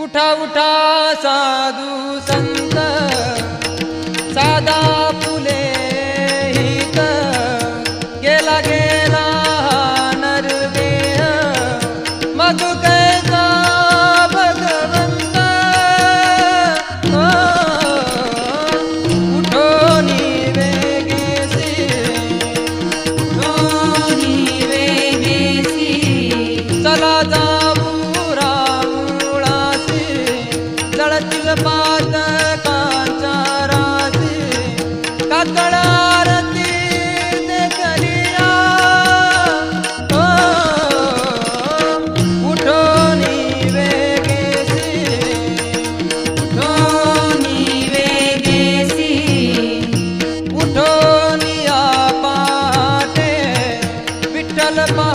उठा उठा साधू संत सादा फुले हित गेला गेला नर देह मधुकैसा भगवंत उठो निवेगेसी उठो वेगेसी चला जा तिलपात कांचा राजे काकळा आरती देखलिया उठोनी वेगेसी. उठोनी वेगेसी. उठोनी आपाटे विठ्ठल पा